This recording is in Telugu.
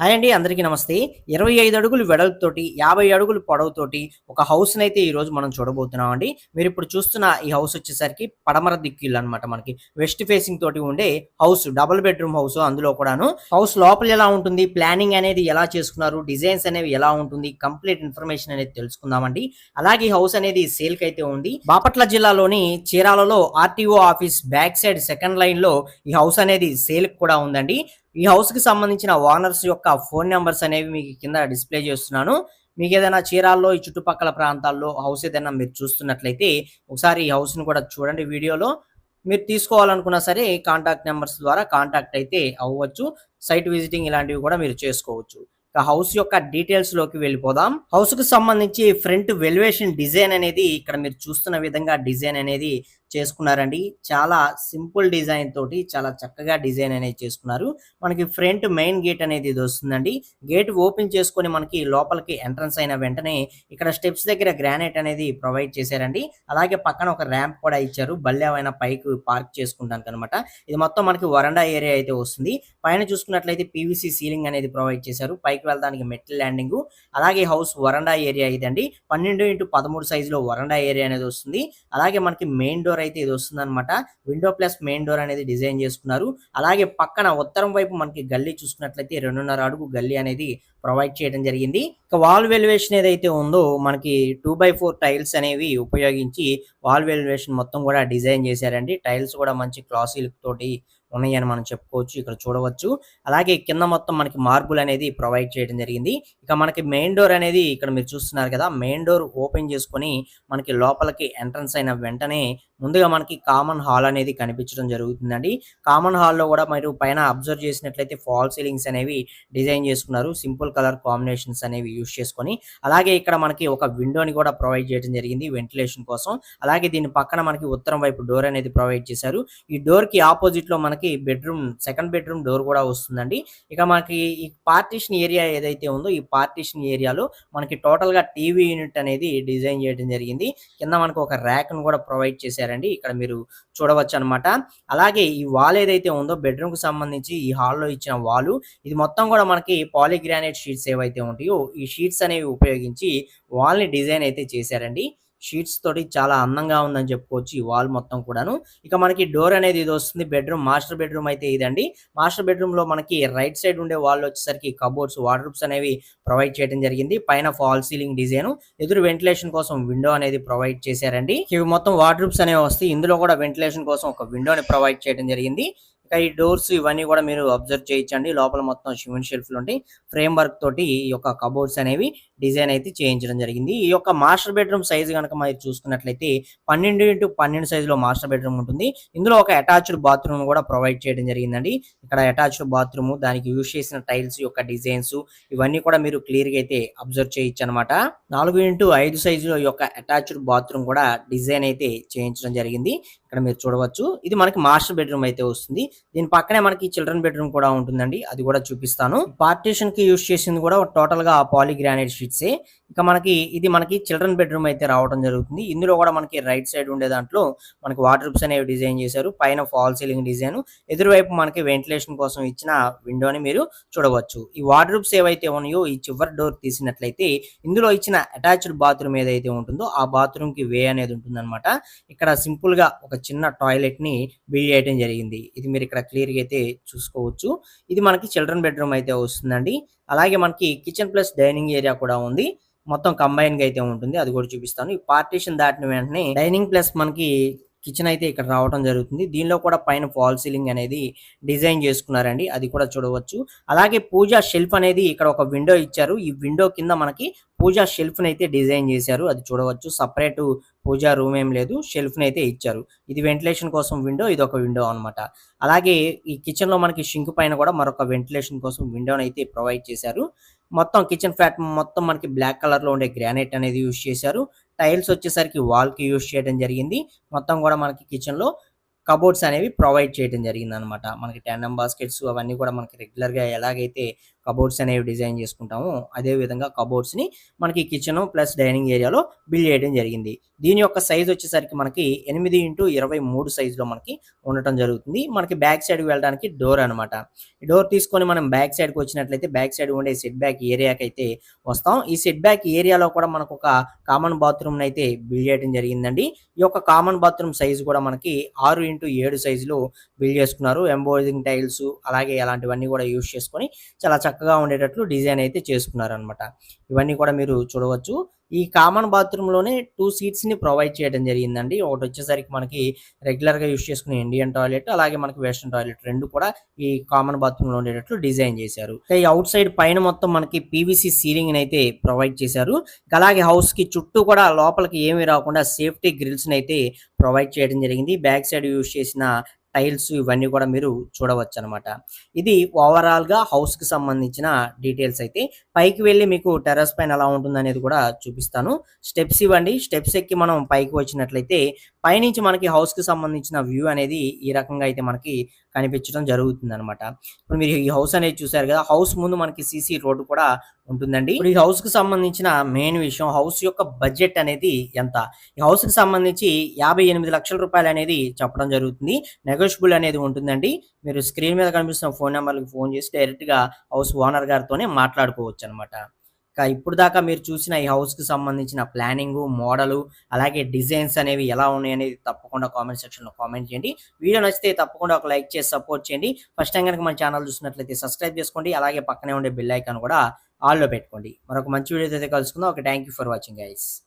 హాయ్ అండి అందరికీ నమస్తే. ఇరవై ఐదు అడుగులు వెడల్పుతోటి యాభై అడుగులు పొడవుతోటి ఒక హౌస్ అయితే ఈ రోజు మనం చూడబోతున్నాం అండి మీరు ఇప్పుడు చూస్తున్న ఈ హౌస్ వచ్చేసరికి పడమర దిక్కిల్లు అనమాట మనకి. వెస్ట్ ఫేసింగ్ తోటి ఉండే హౌస్ డబుల్ బెడ్రూమ్ హౌస్ అందులో కూడాను. హౌస్ లోపల ఎలా ఉంటుంది ప్లానింగ్ అనేది ఎలా చేసుకున్నారు డిజైన్స్ అనేవి ఎలా ఉంటుంది కంప్లీట్ ఇన్ఫర్మేషన్ అనేది తెలుసుకుందామండి. అలాగే ఈ హౌస్ అనేది సేల్కి అయితే ఉంది. బాపట్ల జిల్లాలోని చీరాలలో RTO office back side second లైన్లో ఈ హౌస్ అనేది సేల్కి కూడా ఉందండి. ఈ హౌస్కి సంబంధించిన ఓనర్స్ యొక్క ఫోన్ నెంబర్స్ అనేవి మీకు కింద డిస్ప్లే చేస్తున్నాను. మీకు ఏదైనా చీరాల్లో ఈ చుట్టుపక్కల ప్రాంతాల్లో హౌస్ ఏదైనా మీరు చూస్తున్నట్లయితే ఒకసారి ఈ హౌస్ని కూడా చూడండి వీడియోలో. మీరు తీసుకోవాలనుకున్నా సరే కాంటాక్ట్ నెంబర్స్ ద్వారా కాంటాక్ట్ అయితే అవ్వచ్చు. సైట్ విజిటింగ్ ఇలాంటివి కూడా మీరు చేసుకోవచ్చు. హౌస్ యొక్క డీటెయిల్స్లోకి వెళ్ళిపోదాం. హౌస్కు సంబంధించి ఫ్రంట్ వెల్యువేషన్ డిజైన్ అనేది ఇక్కడ మీరు చూస్తున్న విధంగా డిజైన్ అనేది చేసుకున్నారండి. చాలా సింపుల్ డిజైన్ తోటి చాలా చక్కగా డిజైన్ అనేది చేసుకున్నారు. మనకి ఫ్రంట్ మెయిన్ గేట్ అనేది ఇది వస్తుందండి. గేట్ ఓపెన్ చేసుకొని మనకి లోపలికి ఎంట్రన్స్ అయిన వెంటనే ఇక్కడ స్టెప్స్ దగ్గర గ్రానైట్ అనేది ప్రొవైడ్ చేశారండి. అలాగే పక్కన ఒక ర్యాంప్ కూడా ఇచ్చారు. బల్లేవైన పైకి పార్క్ చేసుకుంటానికి అనమాట ఇది మొత్తం మనకి వరండా ఏరియా అయితే వస్తుంది. పైన చూసుకున్నట్లయితే పీవీసీ సీలింగ్ అనేది ప్రొవైడ్ చేశారు. పైకి వెళ్ళడానికి మెట్ల ల్యాండింగ్. అలాగే హౌస్ వరండా ఏరియా ఇదండి. పన్నెండు ఇంటూ పదమూడు సైజులో వరండా ఏరియా అనేది వస్తుంది. అలాగే మనకి మెయిన్ డోర్ అయితే ఇది వస్తుంది అనమాట విండో ప్లస్ మెయిన్ డోర్ అనేది డిజైన్ చేసుకున్నారు. అలాగే పక్కన ఉత్తరం వైపు మనకి గల్లీ చూసుకున్నట్లయితే రెండున్నర అడుగు గల్లీ అనేది ప్రొవైడ్ చేయడం జరిగింది. ఇక వాల్ వెల్యువేషన్ ఏదైతే ఉందో మనకి టూ బై ఫోర్ టైల్స్ అనేవి ఉపయోగించి వాల్ వెల్యువేషన్ మొత్తం కూడా డిజైన్ చేశారండి. టైల్స్ కూడా మంచి క్లాసీ లుక్ తోటి ఉన్నాయని మనం చెప్పుకోవచ్చు ఇక్కడ చూడవచ్చు. అలాగే కింద మొత్తం మనకి మార్బుల్ అనేది ప్రొవైడ్ చేయడం జరిగింది. ఇక మనకి మెయిన్ డోర్ అనేది ఇక్కడ మీరు చూస్తున్నారు కదా మెయిన్ డోర్ ఓపెన్ చేసుకొని మనకి లోపలికి ఎంట్రన్స్ అయిన వెంటనే ముందుగా మనకి కామన్ హాల్ అనేది కనిపించడం జరుగుతుందండి. కామన్ హాల్లో కూడా మీరు పైన అబ్జర్వ్ చేసినట్లయితే ఫాల్ సీలింగ్స్ అనేవి డిజైన్ చేసుకున్నారు. సింపుల్ కలర్ కాంబినేషన్స్ అనేవి యూస్ చేసుకొని అలాగే ఇక్కడ మనకి ఒక విండోని కూడా ప్రొవైడ్ చేయడం జరిగింది వెంటిలేషన్ కోసం. అలాగే దీని పక్కన మనకి ఉత్తరం వైపు డోర్ అనేది ప్రొవైడ్ చేశారు. ఈ డోర్కి ఆపోజిట్లో మనకి బెడ్రూమ్ సెకండ్ బెడ్రూమ్ డోర్ కూడా వస్తుందండి. ఇక మనకి ఈ పార్టీషన్ ఏరియా ఏదైతే ఉందో ఈ పార్టీషన్ ఏరియాలో మనకి టోటల్గా టీవీ యూనిట్ అనేది డిజైన్ చేయడం జరిగింది. కింద మనకు ఒక ర్యాక్ను కూడా ప్రొవైడ్ చేశారండి. ఇక్కడ మీరు చూడవచ్చు అనమాట అలాగే ఈ వాల్ ఏదైతే ఉందో బెడ్రూమ్కు సంబంధించి ఈ హాల్లో ఇచ్చిన వాల్ ఇది మొత్తం కూడా మనకి పాలిగ్రానైట్ షీట్స్ ఏవైతే ఉంటాయో ఈ షీట్స్ అనేవి ఉపయోగించి వాల్ని డిజైన్ అయితే చేశారండి. షీట్స్ తోటి చాలా అందంగా ఉందని చెప్పుకోవచ్చు ఈ వాల్ మొత్తం కూడాను. ఇక మనకి డోర్ అనేది ఇది వస్తుంది బెడ్రూమ్ మాస్టర్ బెడ్రూమ్ అయితే ఇదండి. మాస్టర్ బెడ్రూమ్లో మనకి రైట్ సైడ్ ఉండే వాల్ వచ్చేసరికి కబోర్డ్స్ వార్డ్రూప్స్ అనేవి ప్రొవైడ్ చేయడం జరిగింది. పైన ఫాల్ సీలింగ్ డిజైన్ ఎదురు వెంటిలేషన్ కోసం విండో అనేది ప్రొవైడ్ చేశారండి. ఇవి మొత్తం వార్డ్రూప్స్ అనేవి వస్తాయి. ఇందులో కూడా వెంటిలేషన్ కోసం ఒక విండోని ప్రొవైడ్ చేయడం జరిగింది. ఇక ఈ డోర్స్ ఇవన్నీ కూడా మీరు అబ్జర్వ్ చేయించండి. లోపల మొత్తం సిమెంట్ షెల్ఫ్లు ఉంటాయి ఫ్రేమ్ వర్క్ తోటి ఈ యొక్క కబోర్డ్స్ అనేవి డిజైన్ అయితే చేయించడం జరిగింది. ఈ యొక్క మాస్టర్ బెడ్రూమ్ సైజ్ కనుక మీరు చూసుకున్నట్లయితే పన్నెండు ఇంటూ పన్నెండు సైజులో మాస్టర్ బెడ్రూమ్ ఉంటుంది. ఇందులో ఒక అటాచ్డ్ బాత్రూమ్ కూడా ప్రొవైడ్ చేయడం జరిగిందండి. ఇక్కడ అటాచ్డ్ బాత్రూమ్ దానికి యూజ్ చేసిన టైల్స్ యొక్క డిజైన్స్ ఇవన్నీ కూడా మీరు క్లియర్గా అయితే అబ్జర్వ్ చేయొచ్చు అనమాట నాలుగు ఇంటూ ఐదు సైజులో ఈ యొక్క అటాచ్డ్ బాత్రూమ్ కూడా డిజైన్ అయితే చేయించడం జరిగింది. ఇక్కడ మీరు చూడవచ్చు. ఇది మనకి మాస్టర్ బెడ్రూమ్ అయితే వస్తుంది. దీని పక్కనే మనకి చిల్డ్రన్ బెడ్రూమ్ కూడా ఉంటుందండి. అది కూడా చూపిస్తాను. పార్టీషన్కి యూజ్ చేసింది కూడా టోటల్గా పాలిగ్రానైట్ షీట్సే. ఇక మనకి ఇది మనకి చిల్డ్రన్ బెడ్రూమ్ అయితే రావడం జరుగుతుంది. ఇందులో కూడా మనకి రైట్ సైడ్ ఉండే దాంట్లో మనకి వాటర్ అనేవి డిజైన్ చేశారు. పైన ఫాల్ సీలింగ్ డిజైన్ ఎదురువైపు మనకి వెంటిలేషన్ కోసం ఇచ్చిన విండోని మీరు చూడవచ్చు. ఈ వాటర్ వార్డ్రూప్స్ ఏవైతే ఉన్నాయో ఈ చివరి డోర్ తీసినట్లయితే ఇందులో ఇచ్చిన అటాచ్డ్ బాత్రూమ్ ఏదైతే ఉంటుందో ఆ బాత్రూమ్కి వే అనేది ఉంటుందన్నమాట. ఇక్కడ సింపుల్గా ఒక చిన్న టాయిలెట్ని బిల్డ్ చేయడం జరిగింది. ఇది మీరు ఇక్కడ క్లియర్గా అయితే చూసుకోవచ్చు. ఇది మనకి చిల్డ్రన్ బెడ్రూమ్ అయితే వస్తుందండి. అలాగే మనకి కిచెన్ ప్లస్ డైనింగ్ ఏరియా కూడా ఉంది. మొత్తం కంబైన్గా అయితే ఉంటుంది. అది కూడా చూపిస్తాను. ఈ పార్టీషన్ దాటిన వెంటనే డైనింగ్ ప్లస్ మనకి కిచెన్ అయితే ఇక్కడ రావడం జరుగుతుంది. దీనిలో కూడా పైన ఫాల్ సీలింగ్ అనేది డిజైన్ చేసుకున్నారండి. అది కూడా చూడవచ్చు. అలాగే పూజా షెల్ఫ్ అనేది ఇక్కడ ఒక విండో ఇచ్చారు. ఈ విండో కింద మనకి పూజా షెల్ఫ్ అయితే డిజైన్ చేశారు. అది చూడవచ్చు. సపరేట్ పూజా రూమ్ ఏం లేదు. షెల్ఫ్ అయితే ఇచ్చారు. ఇది వెంటిలేషన్ కోసం విండో ఇది ఒక విండో అన్నమాట. అలాగే ఈ కిచెన్లో మనకి షింక్ పైన కూడా మరొక వెంటిలేషన్ కోసం విండోని అయితే ప్రొవైడ్ చేశారు. మొత్తం కిచెన్ ఫ్లాట్ మొత్తం మనకి బ్లాక్ కలర్లో ఉండే గ్రానైట్ అనేది యూజ్ చేశారు. టైల్స్ వచ్చేసరికి వాల్కి యూజ్ చేయడం జరిగింది. మొత్తం కూడా మనకి కిచెన్లో కబోర్డ్స్ అనేవి ప్రొవైడ్ చేయడం జరిగింది అనమాట మనకి ట్యాండమ్ బాస్కెట్స్ అవన్నీ కూడా మనకి రెగ్యులర్గా ఎలాగైతే కబోర్డ్స్ అనేవి డిజైన్ చేసుకుంటాము. అదే విధంగా కబోర్డ్స్ని మనకి కిచెన్ ప్లస్ డైనింగ్ ఏరియాలో బిల్డ్ చేయడం జరిగింది. దీని యొక్క సైజ్ వచ్చేసరికి మనకి ఎనిమిది ఇంటూ ఇరవై మూడు సైజులో మనకి ఉండటం జరుగుతుంది. మనకి బ్యాక్ సైడ్ వెళ్ళడానికి డోర్ అనమాట ఈ డోర్ తీసుకొని మనం బ్యాక్ సైడ్కి వచ్చినట్లయితే బ్యాక్ సైడ్ ఉండే సెట్ బ్యాక్ ఏరియాకి అయితే వస్తాం. ఈ సెట్ బ్యాక్ ఏరియాలో కూడా మనకు ఒక కామన్ బాత్రూమ్ అయితే బిల్డ్ చేయడం జరిగిందండి. ఈ యొక్క కామన్ బాత్రూమ్ సైజు కూడా మనకి ఆరు ఇంటూ ఏడు సైజులో బిల్డ్ చేసుకున్నారు. ఎంబోజింగ్ టైల్స్ అలాగే అలాంటివన్నీ కూడా యూస్ చేసుకొని చాలా చక్కగా చక్కగా ఉండేటట్లు డిజైన్ అయితే చేసుకున్నారు అనమాట ఇవన్నీ కూడా మీరు చూడవచ్చు. ఈ కామన్ బాత్రూంలోనే టూ సీట్స్ని ప్రొవైడ్ చేయడం జరిగిందండి. ఒకటి వచ్చేసరికి మనకి రెగ్యులర్గా యూస్ చేసుకునే ఇండియన్ టాయిలెట్ అలాగే మనకి వెస్ట్రన్ టాయిలెట్ రెండు కూడా ఈ కామన్ బాత్రూంలో ఉండేటట్లు డిజైన్ చేశారు. ఈ అవుట్ సైడ్ పైన మొత్తం మనకి పీవీసీ సీలింగ్ అయితే ప్రొవైడ్ చేశారు. అలాగే హౌస్కి చుట్టూ కూడా లోపలికి ఏమీ రాకుండా సేఫ్టీ గ్రిల్స్ అయితే ప్రొవైడ్ చేయడం జరిగింది. బ్యాక్ సైడ్ యూస్ చేసిన టైల్స్ ఇవన్నీ కూడా మీరు చూడవచ్చు అనమాట ఇది ఓవరాల్గా హౌస్కి సంబంధించిన డీటెయిల్స్ అయితే పైకి వెళ్ళి మీకు టెర్రస్ పైన ఎలా ఉంటుంది అనేది కూడా చూపిస్తాను. స్టెప్స్ ఇవ్వండి. స్టెప్స్ ఎక్కి మనం పైకి వచ్చినట్లయితే పైనుంచి మనకి హౌస్కి సంబంధించిన వ్యూ అనేది ఈ రకంగా అయితే మనకి కనిపించడం జరుగుతుంది అనమాట ఇప్పుడు మీరు ఈ హౌస్ అనేది చూసారు కదా హౌస్ ముందు మనకి సీసీ రోడ్డు కూడా ఉంటుందండి. ఇప్పుడు ఈ హౌస్కి సంబంధించిన మెయిన్ విషయం హౌస్ యొక్క బడ్జెట్ అనేది ఎంత? ఈ హౌస్కి సంబంధించి యాభై ఎనిమిది లక్షల రూపాయలు అనేది చెప్పడం జరుగుతుంది. నెగోషియబుల్ అనేది ఉంటుందండి. మీరు స్క్రీన్ మీద కనిపిస్తున్న ఫోన్ నెంబర్కి ఫోన్ చేసి డైరెక్ట్గా హౌస్ ఓనర్ గారితోనే మాట్లాడుకోవచ్చు అనమాట ఇప్పుడు దాకా మీరు చూసిన ఈ హౌస్కి సంబంధించిన ప్లానింగ్ మోడలు అలాగే డిజైన్స్ అనేవి ఎలా ఉన్నాయి అనేది తప్పకుండా కామెంట్ సెక్షన్లో కామెంట్ చేయండి. వీడియో నచ్చితే తప్పకుండా ఒక లైక్ చేసి సపోర్ట్ చేయండి. ఫస్ట్ టైం కనుక మన ఛానల్ చూసినట్లయితే సబ్స్క్రైబ్ చేసుకోండి. అలాగే పక్కనే ఉండే బెల్ ఐకాన్ కూడా ఆల్లో పెట్టుకోండి. మరొక మంచి వీడియోతో అయితే కలుసుకుందాం. ఒక thank you for watching guys